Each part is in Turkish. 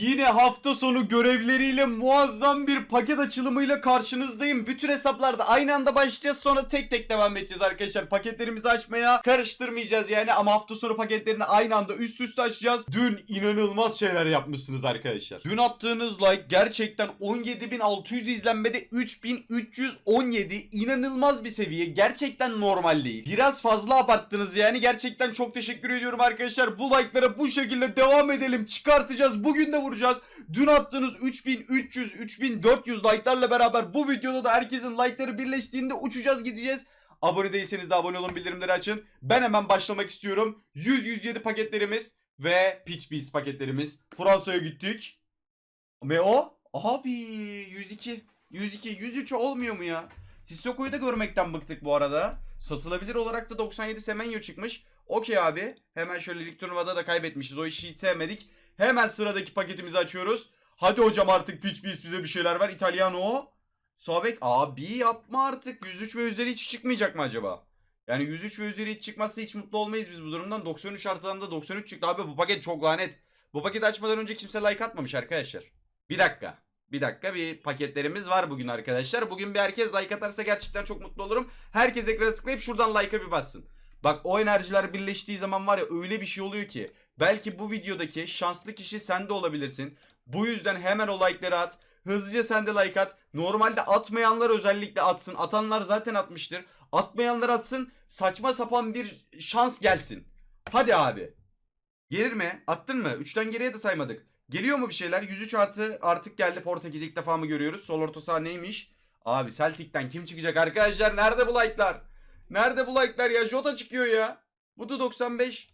Yine hafta sonu görevleriyle muazzam bir paket açılımıyla karşınızdayım. Bütün hesaplarda aynı anda başlayacağız sonra tek tek devam edeceğiz arkadaşlar. Paketlerimizi açmaya karıştırmayacağız yani ama hafta sonu paketlerini aynı anda üst üste açacağız. Dün inanılmaz şeyler yapmışsınız arkadaşlar. Dün attığınız like gerçekten 17.600 izlenmede 3317 inanılmaz bir seviye. Gerçekten normal değil. Biraz fazla abarttınız yani. Gerçekten çok teşekkür ediyorum arkadaşlar. Bu like'lara bu şekilde devam edelim. Çıkartacağız. Bugün de vuracağız. Dün attığınız 3300 3400 like'larla beraber bu videoda da herkesin like'ları birleştiğinde uçacağız gideceğiz. Abone değilseniz de abone olun bildirimleri açın. Ben hemen başlamak istiyorum. 100-107 paketlerimiz ve Pitch Beats paketlerimiz. Fransa'ya gittik. Ve o? Abi 102. 102. 103 olmuyor mu ya? Sissoko'yu da görmekten bıktık bu arada. Satılabilir olarak da 97 Semenyo çıkmış. Okey abi. Hemen şöyle Lig Turnuva'da da kaybetmişiz. O işi hiç sevmedik. Hemen sıradaki paketimizi açıyoruz. Hadi hocam artık Pitch Beats bize bir şeyler ver. İtalyano. Sobek abi yapma artık. 103 ve üzeri hiç çıkmayacak mı acaba? Yani 103 ve üzeri hiç çıkmazsa hiç mutlu olmayız biz bu durumdan. 93 artıdan da 93 çıktı abi. Bu paket çok lanet. Bu paketi açmadan önce kimse like atmamış arkadaşlar. Bir dakika. Bir dakika bir paketlerimiz var bugün arkadaşlar. Bugün bir herkes like atarsa gerçekten çok mutlu olurum. Herkes ekrana tıklayıp şuradan like'a bir bassın. Bak o enerjiler birleştiği zaman var ya öyle bir şey oluyor ki. Belki bu videodaki şanslı kişi sen de olabilirsin. Bu yüzden hemen o like'ları at. Hızlıca sen de like at. Normalde atmayanlar özellikle atsın. Atanlar zaten atmıştır. Atmayanlar atsın. Saçma sapan bir şans gelsin. Hadi abi. Gelir mi? Attın mı? 3'ten geriye de saymadık. Geliyor mu bir şeyler? 103 artı artık geldi Portekiz ilk defa mı görüyoruz? Sol orta saha neymiş? Abi Celtic'ten kim çıkacak arkadaşlar? Nerede bu like'lar? Nerede bu like'lar ya? Jota çıkıyor ya. Bu da 95.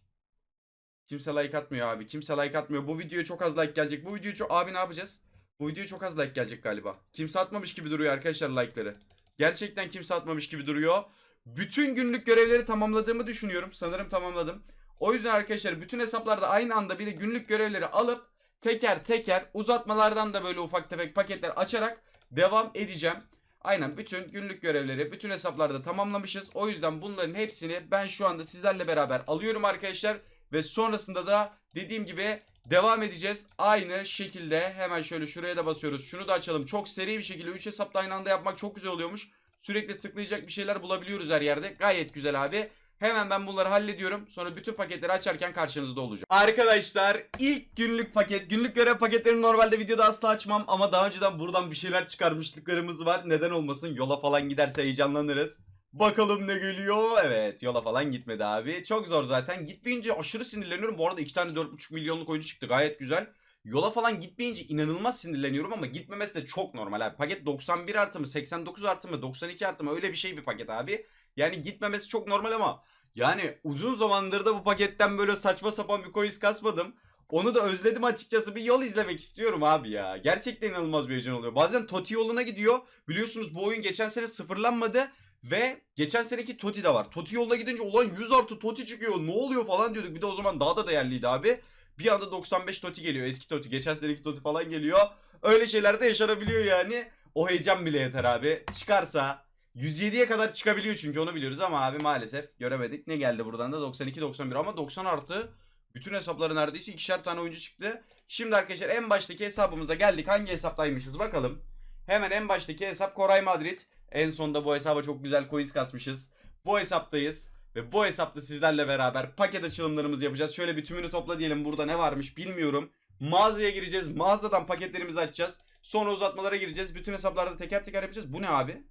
Kimse like atmıyor abi. Kimse like atmıyor. Bu videoya çok az like gelecek. Bu videoyu çok... Abi ne yapacağız? Bu videoya çok az like gelecek galiba. Kimse atmamış gibi duruyor arkadaşlar like'ları. Gerçekten kimse atmamış gibi duruyor. Bütün günlük görevleri tamamladığımı düşünüyorum. Sanırım tamamladım. O yüzden arkadaşlar bütün hesaplarda aynı anda bir de günlük görevleri alıp teker teker uzatmalardan da böyle ufak tefek paketler açarak devam edeceğim. Aynen bütün günlük görevleri bütün hesaplarda tamamlamışız. O yüzden bunların hepsini ben şu anda sizlerle beraber alıyorum arkadaşlar. Ve sonrasında da dediğim gibi devam edeceğiz. Aynı şekilde hemen şöyle şuraya da basıyoruz. Şunu da açalım. Çok seri bir şekilde 3 hesapta aynı anda yapmak çok güzel oluyormuş. Sürekli tıklayacak bir şeyler bulabiliyoruz her yerde. Gayet güzel abi. Hemen ben bunları hallediyorum. Sonra bütün paketleri açarken karşınızda olacağım. Arkadaşlar ilk günlük paket. Günlük görev paketlerini normalde videoda asla açmam. Ama daha önceden buradan bir şeyler çıkarmışlıklarımız var. Neden olmasın? Yola falan giderse heyecanlanırız. Bakalım ne geliyor. Evet yola falan gitmedi abi. Çok zor zaten. Gitmeyince aşırı sinirleniyorum. Bu arada iki tane 4.5 milyonluk oyuncu çıktı. Gayet güzel. Yola falan gitmeyince inanılmaz sinirleniyorum ama gitmemesi de çok normal abi. Paket 91 artı mı 89 artı mı 92 artı mı öyle bir şey bir paket abi. Yani gitmemesi çok normal ama yani uzun zamandır da bu paketten böyle saçma sapan bir coins kasmadım. Onu da özledim açıkçası bir yol izlemek istiyorum abi ya. Gerçekten inanılmaz bir heyecan oluyor. Bazen Toti yoluna gidiyor. Biliyorsunuz bu oyun geçen sene sıfırlanmadı. Ve geçen seneki Toti de var. Toti yoluna gidince olan 100 artı Toti çıkıyor. Ne oluyor falan diyorduk. Bir de o zaman daha da değerliydi abi. Bir anda 95 Toti geliyor. Eski Toti. Geçen seneki Toti falan geliyor. Öyle şeyler de yaşanabiliyor yani. O heyecan bile yeter abi. Çıkarsa 107'ye kadar çıkabiliyor çünkü onu biliyoruz ama abi maalesef göremedik. Ne geldi buradan da 92-91 ama 90 artı bütün hesapları neredeyse ikişer tane oyuncu çıktı. Şimdi arkadaşlar en baştaki hesabımıza geldik. Hangi hesaptaymışız bakalım. Hemen en baştaki hesap Koray Madrid. En sonunda bu hesaba çok güzel coins kasmışız. Bu hesaptayız. Ve bu hesapta sizlerle beraber paket açılımlarımızı yapacağız. Şöyle bir tümünü topla diyelim. Burada ne varmış bilmiyorum. Mağazaya gireceğiz. Mağazadan paketlerimizi açacağız. Sonra uzatmalara gireceğiz. Bütün hesaplarda teker teker yapacağız. Bu ne abi?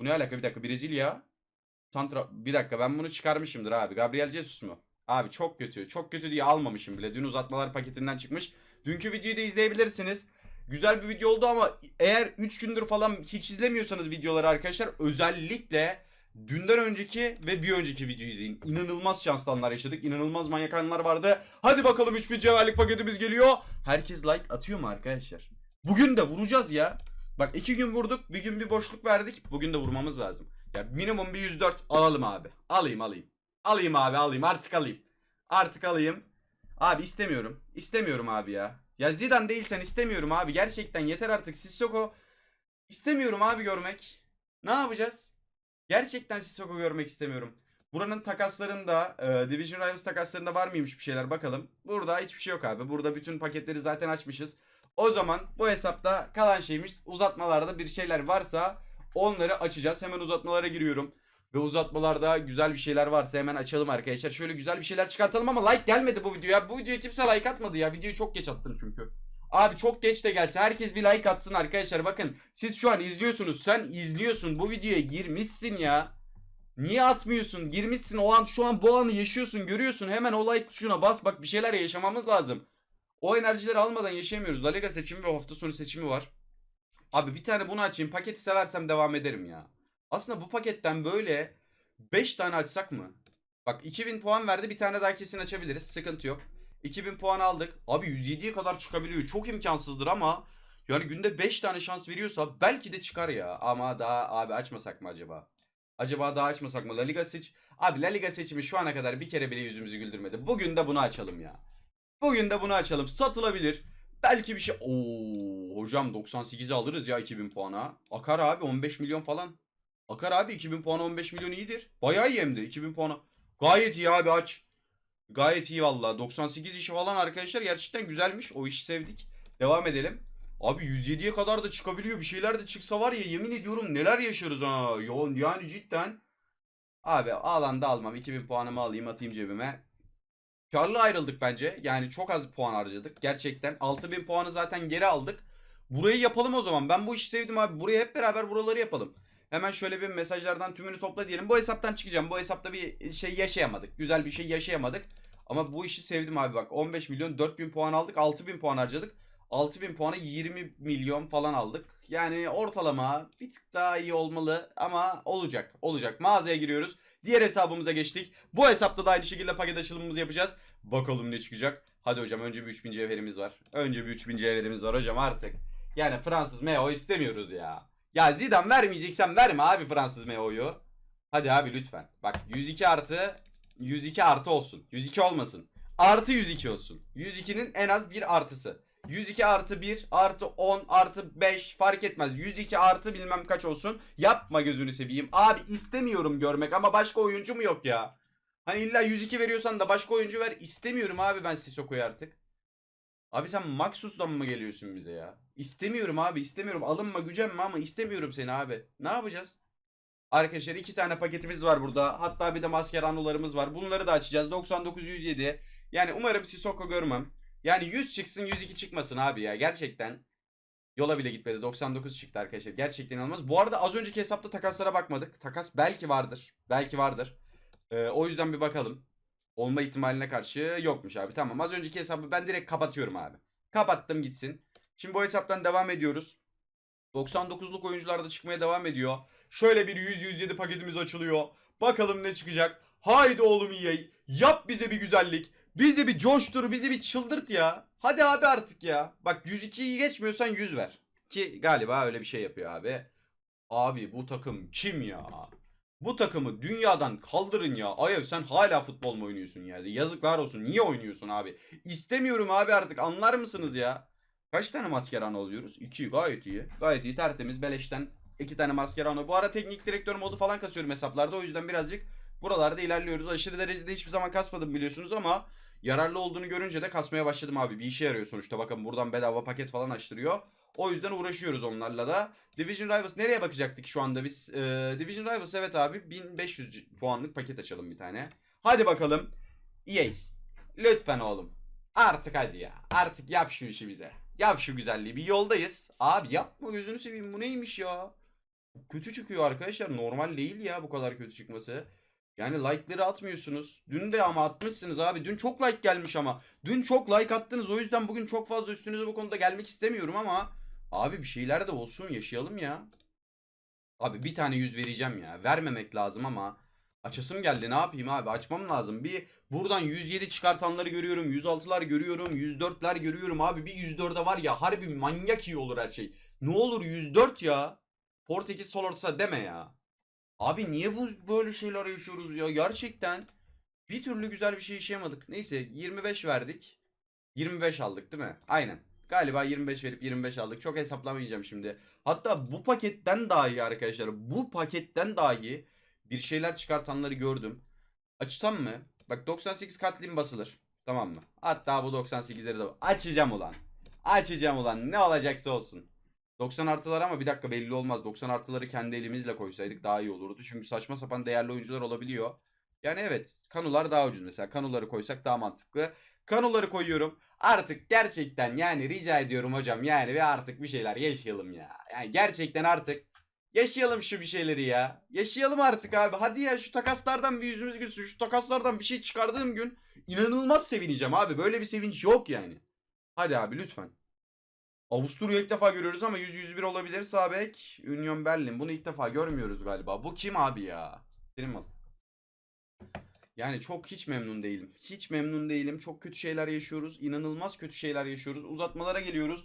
Bu ne alaka bir dakika Brezilya. Santra bir dakika ben bunu çıkarmışımdır abi. Gabriel Jesus mu? Abi çok kötü. Çok kötü diye almamışım bile. Dün uzatmalar paketinden çıkmış. Dünkü videoyu da izleyebilirsiniz. Güzel bir video oldu ama eğer 3 gündür falan hiç izlemiyorsanız videoları arkadaşlar özellikle dünden önceki ve bir önceki videoyu izleyin. İnanılmaz şanslı anlar yaşadık. İnanılmaz manyak anlar vardı. Hadi bakalım 3000 cevherlik paketimiz geliyor. Herkes like atıyor mu arkadaşlar? Bugün de vuracağız ya. Bak iki gün vurduk bir gün bir boşluk verdik. Bugün de vurmamız lazım. Ya minimum bir 104 alalım abi. Alayım alayım. Alayım abi alayım artık alayım. Artık alayım. Abi istemiyorum. İstemiyorum abi ya. Ya Zidane değilsen istemiyorum abi. Gerçekten yeter artık. Sissoko istemiyorum abi görmek. Ne yapacağız? Gerçekten Sissoko görmek istemiyorum. Buranın takaslarında, e, Division Rivals takaslarında var mıymış bir şeyler bakalım. Burada hiçbir şey yok abi. Burada bütün paketleri zaten açmışız. O zaman bu hesapta kalan şeyimiz uzatmalarda bir şeyler varsa onları açacağız. Hemen uzatmalara giriyorum. Ve uzatmalarda güzel bir şeyler varsa hemen açalım arkadaşlar. Şöyle güzel bir şeyler çıkartalım ama like gelmedi bu videoya. Bu videoya kimse like atmadı ya. Videoyu çok geç attım çünkü. Abi çok geç de gelse herkes bir like atsın arkadaşlar. Bakın siz şu an izliyorsunuz. Sen izliyorsun. Bu videoya girmişsin ya. Niye atmıyorsun? Girmişsin o an şu an bu anı yaşıyorsun görüyorsun. Hemen o like tuşuna bas bak bir şeyler yaşamamız lazım. O enerjileri almadan yaşayamıyoruz. La Liga seçimi ve hafta sonu seçimi var. Abi bir tane bunu açayım. Paketi seversem devam ederim ya. Aslında bu paketten böyle 5 tane açsak mı? Bak 2000 puan verdi. Bir tane daha kesin açabiliriz. Sıkıntı yok. 2000 puan aldık. Abi 107'ye kadar çıkabiliyor. Çok imkansızdır ama yani günde 5 tane şans veriyorsa belki de çıkar ya. Ama daha abi açmasak mı acaba? Acaba daha açmasak mı? La Liga seç... Abi La Liga seçimi şu ana kadar bir kere bile yüzümüzü güldürmedi. Bugün de bunu açalım ya. Bugün de bunu açalım. Satılabilir. Belki bir şey... Oo hocam 98'i alırız ya 2000 puana. Akar abi 15 milyon falan. Akar abi 2000 puana 15 milyon iyidir. Bayağı iyi hem de 2000 puana. Gayet iyi abi aç. Gayet iyi valla. 98 işi falan arkadaşlar gerçekten güzelmiş. O işi sevdik. Devam edelim. Abi 107'ye kadar da çıkabiliyor. Bir şeyler de çıksa var ya yemin ediyorum neler yaşarız ha. Ya- Yani cidden. Abi alanda almam. 2000 puanımı alayım atayım cebime. Karlı ayrıldık bence. Yani çok az puan harcadık. Gerçekten 6000 puanı zaten geri aldık. Burayı yapalım o zaman. Ben bu işi sevdim abi. Buraya hep beraber buraları yapalım. Hemen şöyle bir mesajlardan tümünü topla diyelim. Bu hesaptan çıkacağım. Bu hesapta bir şey yaşayamadık. Güzel bir şey yaşayamadık. Ama bu işi sevdim abi bak. 15 milyon 4000 puan aldık. 6000 puan harcadık. 6000 puana 20 milyon falan aldık. Yani ortalama bir tık daha iyi olmalı ama olacak. Olacak. Mağazaya giriyoruz. Diğer hesabımıza geçtik. Bu hesapta da aynı şekilde paket açılımımızı yapacağız. Bakalım ne çıkacak. Hadi hocam önce bir 3000 cevherimiz var. Önce bir 3000 cevherimiz var hocam artık. Yani Fransız Meo istemiyoruz ya. Ya Zidane vermeyeceksen verme abi Fransız Meo'yu. Hadi abi lütfen. Bak 102 artı 102 artı olsun. 102 olmasın. Artı 102 olsun. 102'nin en az bir artısı. 102 artı 1 artı 10 artı 5 fark etmez. 102 artı bilmem kaç olsun. Yapma gözünü seveyim. Abi istemiyorum görmek ama başka oyuncu mu yok ya? Hani illa 102 veriyorsan da başka oyuncu ver. İstemiyorum abi ben Sissoko'yu artık. Abi sen Maxus'dan mı geliyorsun bize ya? İstemiyorum abi istemiyorum. Alınma gücenme ama istemiyorum seni abi. Ne yapacağız? Arkadaşlar iki tane paketimiz var burada. Hatta bir de maskeranolarımız var. Bunları da açacağız. 99 107. Yani umarım Sissoko görmem. Yani 100 çıksın 102 çıkmasın abi ya. Gerçekten. Yola bile gitmedi. 99 çıktı arkadaşlar. Gerçekten inanılmaz. Bu arada az önceki hesapta takaslara bakmadık. Takas belki vardır. Belki vardır. Ee, o yüzden bir bakalım. Olma ihtimaline karşı yokmuş abi. Tamam az önceki hesabı ben direkt kapatıyorum abi. Kapattım gitsin. Şimdi bu hesaptan devam ediyoruz. 99'luk oyuncular da çıkmaya devam ediyor. Şöyle bir 100-107 paketimiz açılıyor. Bakalım ne çıkacak. Haydi oğlum EA. Yap bize bir güzellik. Bizi bir coştur, bizi bir çıldırt ya. Hadi abi artık ya. Bak 102'yi geçmiyorsan 100 ver. Ki galiba öyle bir şey yapıyor abi. Abi bu takım kim ya? Bu takımı dünyadan kaldırın ya. Ayev sen hala futbol mu oynuyorsun ya? Yazıklar olsun. Niye oynuyorsun abi? İstemiyorum abi artık. Anlar mısınız ya? Kaç tane maskerano alıyoruz? 2 gayet iyi. Gayet iyi tertemiz beleşten. 2 tane maskerano. Bu ara teknik direktör modu falan kasıyorum hesaplarda. O yüzden birazcık buralarda ilerliyoruz. Aşırı derecede hiçbir zaman kasmadım biliyorsunuz ama yararlı olduğunu görünce de kasmaya başladım abi. Bir işe yarıyor sonuçta. Bakın buradan bedava paket falan açtırıyor. O yüzden uğraşıyoruz onlarla da. Division Rivals nereye bakacaktık şu anda biz? Ee, Division Rivals evet abi 1500 puanlık paket açalım bir tane. Hadi bakalım. EA. Lütfen oğlum. Artık hadi ya. Artık yap şu işi bize. Yap şu güzelliği. Bir yoldayız. Abi yapma gözünü seveyim. Bu neymiş ya? Kötü çıkıyor arkadaşlar. Normal değil ya bu kadar kötü çıkması. Yani like'ları atmıyorsunuz. Dün de ama atmışsınız abi. Dün çok like gelmiş ama. Dün çok like attınız. O yüzden bugün çok fazla üstünüze bu konuda gelmek istemiyorum ama. Abi bir şeyler de olsun yaşayalım ya. Abi bir tane yüz vereceğim ya. Vermemek lazım ama. Açasım geldi ne yapayım abi açmam lazım. Bir buradan 107 çıkartanları görüyorum. 106'lar görüyorum. 104'ler görüyorum abi. Bir 104'e var ya harbi manyak iyi olur her şey. Ne olur 104 ya. Portekiz sol ortası deme ya. Abi niye bu böyle şeyler yaşıyoruz ya gerçekten. Bir türlü güzel bir şey yaşayamadık. Neyse 25 verdik. 25 aldık değil mi? Aynen. Galiba 25 verip 25 aldık. Çok hesaplamayacağım şimdi. Hatta bu paketten daha iyi arkadaşlar. Bu paketten daha iyi bir şeyler çıkartanları gördüm. Açsam mı? Bak 98 katlim basılır. Tamam mı? Hatta bu 98'leri de açacağım ulan. Açacağım ulan. Ne olacaksa olsun. 90 artılar ama bir dakika belli olmaz. 90 artıları kendi elimizle koysaydık daha iyi olurdu. Çünkü saçma sapan değerli oyuncular olabiliyor. Yani evet kanular daha ucuz mesela. Kanuları koysak daha mantıklı. Kanuları koyuyorum. Artık gerçekten yani rica ediyorum hocam yani ve artık bir şeyler yaşayalım ya. Yani gerçekten artık yaşayalım şu bir şeyleri ya. Yaşayalım artık abi. Hadi ya şu takaslardan bir yüzümüz gülsün. Şu takaslardan bir şey çıkardığım gün inanılmaz sevineceğim abi. Böyle bir sevinç yok yani. Hadi abi lütfen. Avusturya ilk defa görüyoruz ama 100-101 olabilir Sabek. Union Berlin. Bunu ilk defa görmüyoruz galiba. Bu kim abi ya? Benim al. Yani çok hiç memnun değilim. Hiç memnun değilim. Çok kötü şeyler yaşıyoruz. İnanılmaz kötü şeyler yaşıyoruz. Uzatmalara geliyoruz.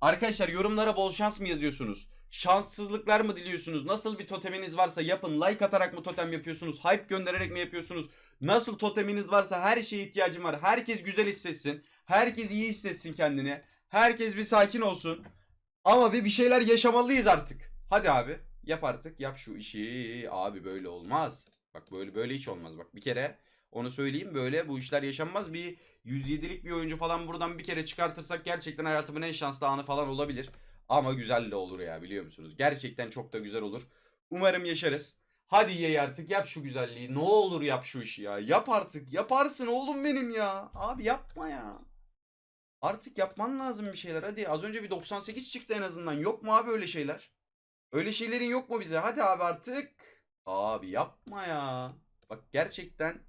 Arkadaşlar yorumlara bol şans mı yazıyorsunuz? Şanssızlıklar mı diliyorsunuz? Nasıl bir toteminiz varsa yapın. Like atarak mı totem yapıyorsunuz? Hype göndererek mi yapıyorsunuz? Nasıl toteminiz varsa her şeye ihtiyacım var. Herkes güzel hissetsin. Herkes iyi hissetsin kendini. Herkes bir sakin olsun. Ama bir bir şeyler yaşamalıyız artık. Hadi abi yap artık yap şu işi. Abi böyle olmaz. Bak böyle böyle hiç olmaz. Bak bir kere onu söyleyeyim böyle bu işler yaşanmaz. Bir 107'lik bir oyuncu falan buradan bir kere çıkartırsak gerçekten hayatımın en şanslı anı falan olabilir. Ama güzel de olur ya biliyor musunuz? Gerçekten çok da güzel olur. Umarım yaşarız. Hadi ye artık yap şu güzelliği. Ne olur yap şu işi ya. Yap artık. Yaparsın oğlum benim ya. Abi yapma ya. Artık yapman lazım bir şeyler. Hadi az önce bir 98 çıktı en azından. Yok mu abi öyle şeyler? Öyle şeylerin yok mu bize? Hadi abi artık. Abi yapma ya. Bak gerçekten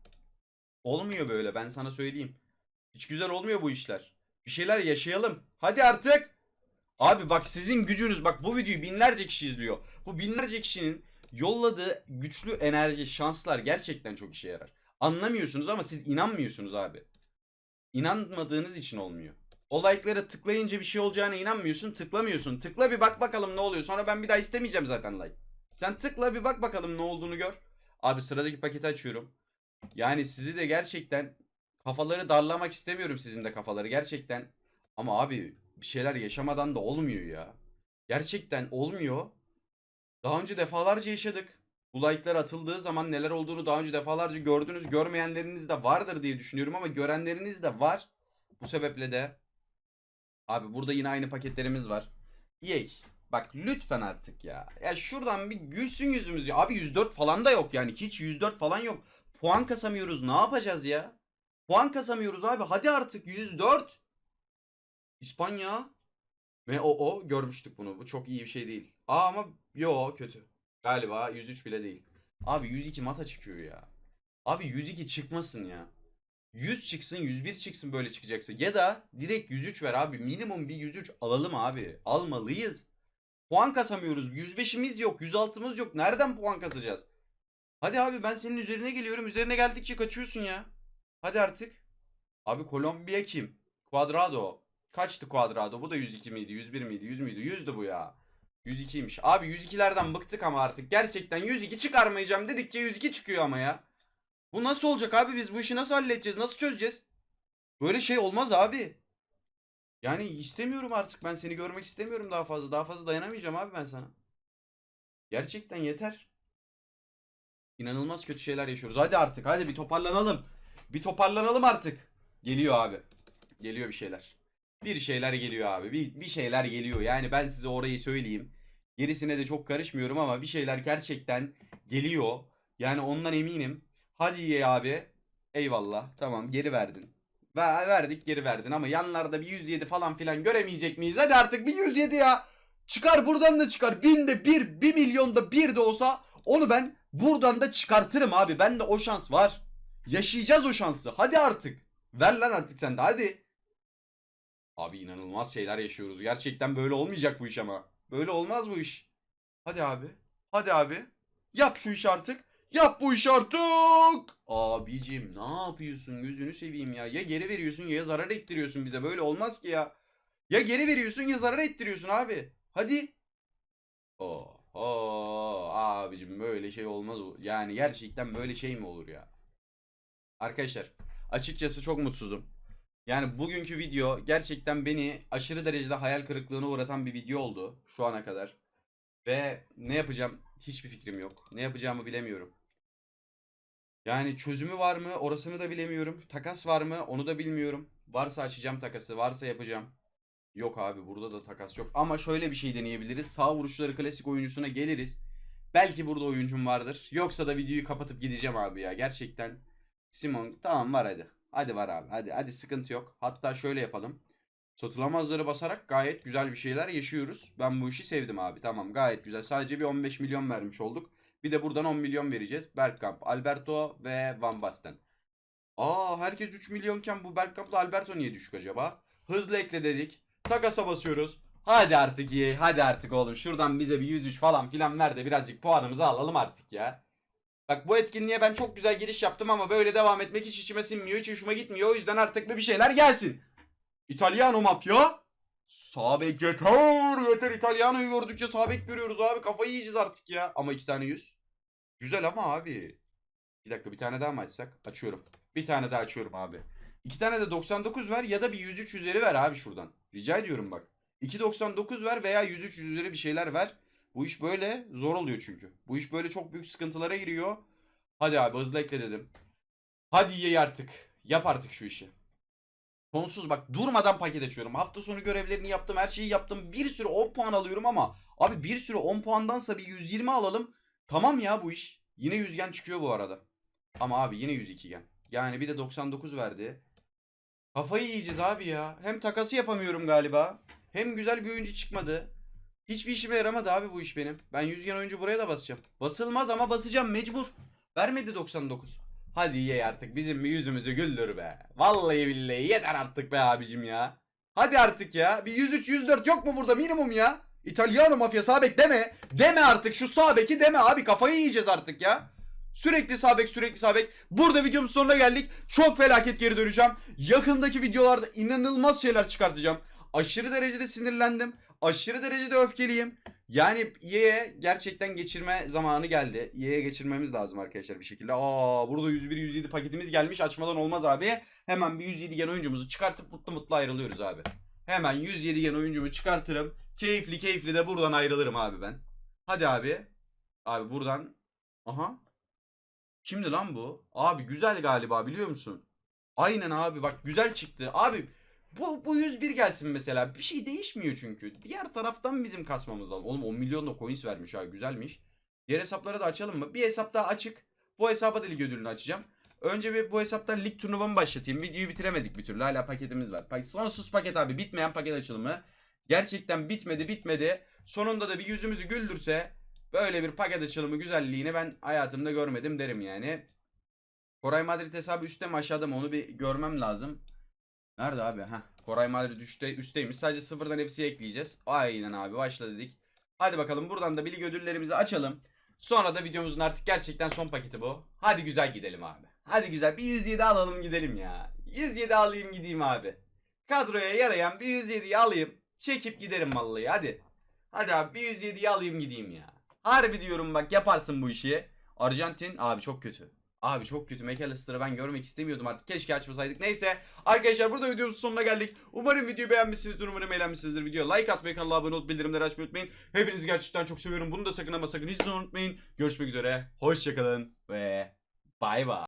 olmuyor böyle ben sana söyleyeyim. Hiç güzel olmuyor bu işler. Bir şeyler yaşayalım. Hadi artık. Abi bak sizin gücünüz bak bu videoyu binlerce kişi izliyor. Bu binlerce kişinin yolladığı güçlü enerji, şanslar gerçekten çok işe yarar. Anlamıyorsunuz ama siz inanmıyorsunuz abi. İnanmadığınız için olmuyor. O like'lara tıklayınca bir şey olacağına inanmıyorsun, tıklamıyorsun. Tıkla bir bak bakalım ne oluyor. Sonra ben bir daha istemeyeceğim zaten like. Sen tıkla bir bak bakalım ne olduğunu gör. Abi sıradaki paketi açıyorum. Yani sizi de gerçekten kafaları darlamak istemiyorum sizin de kafaları gerçekten. Ama abi bir şeyler yaşamadan da olmuyor ya. Gerçekten olmuyor. Daha önce defalarca yaşadık. Bu like'lar atıldığı zaman neler olduğunu daha önce defalarca gördünüz. Görmeyenleriniz de vardır diye düşünüyorum ama görenleriniz de var. Bu sebeple de abi burada yine aynı paketlerimiz var. EA bak lütfen artık ya. Ya şuradan bir gülsün yüzümüz ya. Abi 104 falan da yok yani. Hiç 104 falan yok. Puan kasamıyoruz. Ne yapacağız ya? Puan kasamıyoruz abi. Hadi artık 104. İspanya. Ve o o görmüştük bunu. Bu çok iyi bir şey değil. Aa ama yo kötü. Galiba 103 bile değil. Abi 102 mata çıkıyor ya. Abi 102 çıkmasın ya. 100 çıksın 101 çıksın böyle çıkacaksa. Ya da direkt 103 ver abi. Minimum bir 103 alalım abi. Almalıyız. Puan kasamıyoruz. 105'imiz yok. 106'mız yok. Nereden puan kasacağız? Hadi abi ben senin üzerine geliyorum. Üzerine geldikçe kaçıyorsun ya. Hadi artık. Abi Kolombiya kim? Cuadrado. Kaçtı Cuadrado? Bu da 102 miydi? 101 miydi? 100 müydü? 100'dü bu ya. 102'ymiş. Abi 102'lerden bıktık ama artık. Gerçekten 102 çıkarmayacağım dedikçe 102 çıkıyor ama ya. Bu nasıl olacak abi? Biz bu işi nasıl halledeceğiz? Nasıl çözeceğiz? Böyle şey olmaz abi. Yani istemiyorum artık. Ben seni görmek istemiyorum daha fazla. Daha fazla dayanamayacağım abi ben sana. Gerçekten yeter. İnanılmaz kötü şeyler yaşıyoruz. Hadi artık. Hadi bir toparlanalım. Bir toparlanalım artık. Geliyor abi. Geliyor bir şeyler. Bir şeyler geliyor abi. Bir, bir şeyler geliyor. Yani ben size orayı söyleyeyim. Gerisine de çok karışmıyorum ama bir şeyler gerçekten geliyor. Yani ondan eminim. Hadi ye abi. Eyvallah. Tamam geri verdin. Ver, verdik geri verdin ama yanlarda bir 107 falan filan göremeyecek miyiz? Hadi artık bir 107 ya. Çıkar buradan da çıkar. Binde bir, bir milyonda bir de olsa onu ben buradan da çıkartırım abi. Bende o şans var. Yaşayacağız o şansı. Hadi artık. Ver lan artık sen de hadi. Abi inanılmaz şeyler yaşıyoruz. Gerçekten böyle olmayacak bu iş ama. Böyle olmaz bu iş. Hadi abi. Hadi abi. Yap şu iş artık. Yap bu iş artık. Abicim ne yapıyorsun gözünü seveyim ya. Ya geri veriyorsun ya zarar ettiriyorsun bize. Böyle olmaz ki ya. Ya geri veriyorsun ya zarar ettiriyorsun abi. Hadi. Oh, oh abicim böyle şey olmaz. Yani gerçekten böyle şey mi olur ya? Arkadaşlar açıkçası çok mutsuzum. Yani bugünkü video gerçekten beni aşırı derecede hayal kırıklığına uğratan bir video oldu şu ana kadar. Ve ne yapacağım hiçbir fikrim yok. Ne yapacağımı bilemiyorum. Yani çözümü var mı? Orasını da bilemiyorum. Takas var mı? Onu da bilmiyorum. Varsa açacağım takası. Varsa yapacağım. Yok abi burada da takas yok. Ama şöyle bir şey deneyebiliriz. Sağ vuruşları klasik oyuncusuna geliriz. Belki burada oyuncum vardır. Yoksa da videoyu kapatıp gideceğim abi ya. Gerçekten. Simon tamam var hadi. Hadi var abi. Hadi hadi sıkıntı yok. Hatta şöyle yapalım. Satılamazları basarak gayet güzel bir şeyler yaşıyoruz. Ben bu işi sevdim abi. Tamam gayet güzel. Sadece bir 15 milyon vermiş olduk. Bir de buradan 10 milyon vereceğiz. Bergkamp, Alberto ve Van Basten. Aa herkes 3 milyonken bu Bergkamp'la Alberto niye düşük acaba? Hızlı ekle dedik. Takasa basıyoruz. Hadi artık iyi. Hadi artık oğlum. Şuradan bize bir 103 falan filan ver de birazcık puanımızı alalım artık ya. Bak bu etkinliğe ben çok güzel giriş yaptım ama böyle devam etmek hiç içime sinmiyor. Hiç hoşuma gitmiyor. O yüzden artık bir şeyler gelsin. İtalyano mafya. Sabek yeter. Yeter İtalyano'yu gördükçe sabek görüyoruz abi. Kafayı yiyeceğiz artık ya. Ama iki tane yüz. Güzel ama abi. Bir dakika bir tane daha mı açsak? Açıyorum. Bir tane daha açıyorum abi. İki tane de 99 ver ya da bir 103 üzeri ver abi şuradan. Rica ediyorum bak. 2.99 ver veya 103 üzeri bir şeyler ver. Bu iş böyle zor oluyor çünkü. Bu iş böyle çok büyük sıkıntılara giriyor. Hadi abi hızlı ekle dedim. Hadi ye artık. Yap artık şu işi. Sonsuz bak durmadan paket açıyorum. Hafta sonu görevlerini yaptım. Her şeyi yaptım. Bir sürü 10 puan alıyorum ama abi bir sürü 10 puandansa bir 120 alalım. Tamam ya bu iş. Yine yüzgen çıkıyor bu arada. Ama abi yine 102 gen. Yani bir de 99 verdi. Kafayı yiyeceğiz abi ya. Hem takası yapamıyorum galiba. Hem güzel bir oyuncu çıkmadı. Hiçbir işime yaramadı abi bu iş benim. Ben 100 gen oyuncu buraya da basacağım. Basılmaz ama basacağım mecbur. Vermedi 99. Hadi ye artık bizim bir yüzümüzü güldür be. Vallahi billahi yeter artık be abicim ya. Hadi artık ya. Bir 103 104 yok mu burada minimum ya? İtalyano mafya sabek deme. Deme artık şu sabeki deme abi kafayı yiyeceğiz artık ya. Sürekli sabek sürekli sabek. Burada videomuz sonuna geldik. Çok felaket geri döneceğim. Yakındaki videolarda inanılmaz şeyler çıkartacağım. Aşırı derecede sinirlendim. Aşırı derecede öfkeliyim. Yani EA'ye gerçekten geçirme zamanı geldi. EA'ye geçirmemiz lazım arkadaşlar bir şekilde. Aa burada 101 107 paketimiz gelmiş. Açmadan olmaz abi. Hemen bir 107 gen oyuncumuzu çıkartıp mutlu mutlu ayrılıyoruz abi. Hemen 107 gen oyuncumu çıkartırım. Keyifli keyifli de buradan ayrılırım abi ben. Hadi abi. Abi buradan. Aha. Kimdi lan bu? Abi güzel galiba biliyor musun? Aynen abi bak güzel çıktı. Abi bu, bu 101 gelsin mesela. Bir şey değişmiyor çünkü. Diğer taraftan bizim kasmamız lazım. Oğlum 10 milyon da coins vermiş ha güzelmiş. Diğer hesapları da açalım mı? Bir hesap daha açık. Bu hesaba da lig ödülünü açacağım. Önce bir bu hesaptan lig turnuvamı başlatayım. Videoyu bitiremedik bir türlü. Hala paketimiz var. Pa- Sonsuz paket abi. Bitmeyen paket açılımı. Gerçekten bitmedi bitmedi. Sonunda da bir yüzümüzü güldürse böyle bir paket açılımı güzelliğini ben hayatımda görmedim derim yani. Koray Madrid hesabı üstte mi aşağıda mı onu bir görmem lazım. Nerede abi? Heh. Koray Madrid üstte, üstteymiş. Sadece sıfırdan hepsi ekleyeceğiz. Aynen abi başla dedik. Hadi bakalım buradan da bilgi ödüllerimizi açalım. Sonra da videomuzun artık gerçekten son paketi bu. Hadi güzel gidelim abi. Hadi güzel bir 107 alalım gidelim ya. 107 alayım gideyim abi. Kadroya yarayan bir 107'yi alayım. Çekip giderim vallahi hadi. Hadi abi bir 107'yi alayım gideyim ya. Harbi diyorum bak yaparsın bu işi. Arjantin abi çok kötü. Abi çok kötü. McAllister'ı ben görmek istemiyordum artık. Keşke açmasaydık. Neyse. Arkadaşlar burada videomuzun sonuna geldik. Umarım videoyu beğenmişsinizdir. Umarım eğlenmişsinizdir. Videoya like atmayı, kanala abone olup bildirimleri açmayı unutmayın. Hepinizi gerçekten çok seviyorum. Bunu da sakın ama sakın hiç unutmayın. Görüşmek üzere. Hoşçakalın ve bay bay.